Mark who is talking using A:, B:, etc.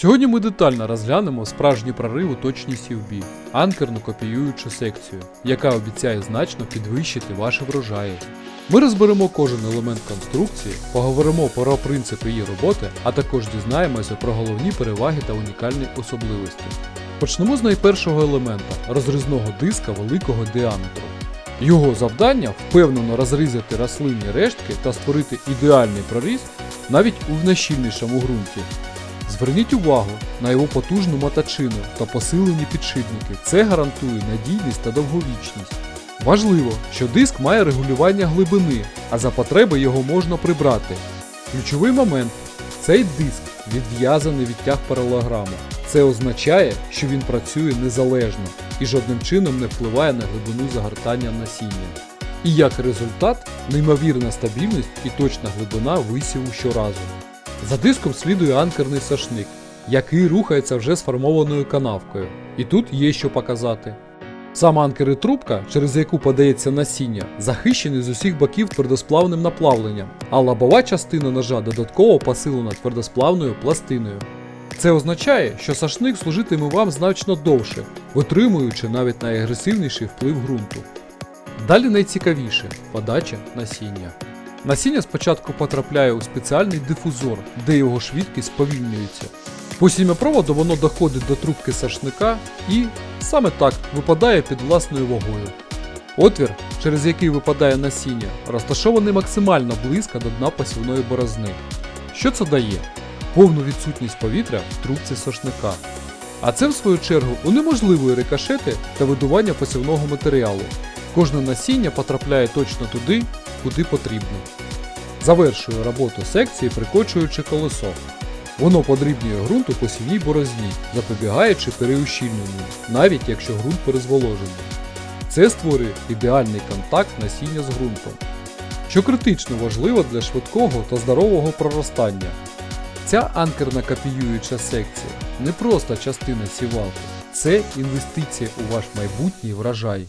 A: Сьогодні ми детально розглянемо справжній прорив у точній бі, анкерну копіюючу секцію, яка обіцяє значно підвищити ваші врожаї. Ми розберемо кожен елемент конструкції, поговоримо про принципи її роботи, а також дізнаємося про головні переваги та унікальні особливості. Почнемо з найпершого елемента розрізного диска великого діаметру. Його завдання впевнено розрізати рослинні рештки та створити ідеальний проріз навіть у найщільнішому ґрунті. Зверніть увагу на його потужну моточину та посилені підшипники. Це гарантує надійність та довговічність. Важливо, що диск має регулювання глибини, а за потреби його можна прибрати. Ключовий момент цей диск відв'язаний від тяг паралограму. Це означає, що він працює незалежно і жодним чином не впливає на глибину загортання насіння. І як результат, неймовірна стабільність і точна глибина висіву щоразу. За диском слідує анкерний сашник, який рухається вже сформованою канавкою. І тут є що показати. Сам анкер і трубка, через яку подається насіння, захищений з усіх боків твердосплавним наплавленням, а лобова частина ножа додатково посилена твердосплавною пластиною. Це означає, що сашник служитиме вам значно довше, витримуючи навіть найагресивніший вплив ґрунту. Далі найцікавіше подача насіння. Насіння спочатку потрапляє у спеціальний дифузор, де його швидкість сповільнюється. По сім'япроводу воно доходить до трубки сашника і саме так випадає під власною вагою. Отвір, через який випадає насіння, розташований максимально близько до дна посівної борозни. Що це дає? Повну відсутність повітря в трубці сошника. А це, в свою чергу, унеможливує рикошети та видування посівного матеріалу. Кожне насіння потрапляє точно туди, куди потрібно. Завершує роботу секції, прикочуючи колесо. Воно подрібнює ґрунт у посівній борозні, запобігаючи переущільненню, навіть якщо ґрунт перезволожений. Це створює ідеальний контакт насіння з ґрунтом, що критично важливо для швидкого та здорового проростання. Ця анкерна копіююча секція не просто частина сівалки, це інвестиція у ваш майбутній врожай.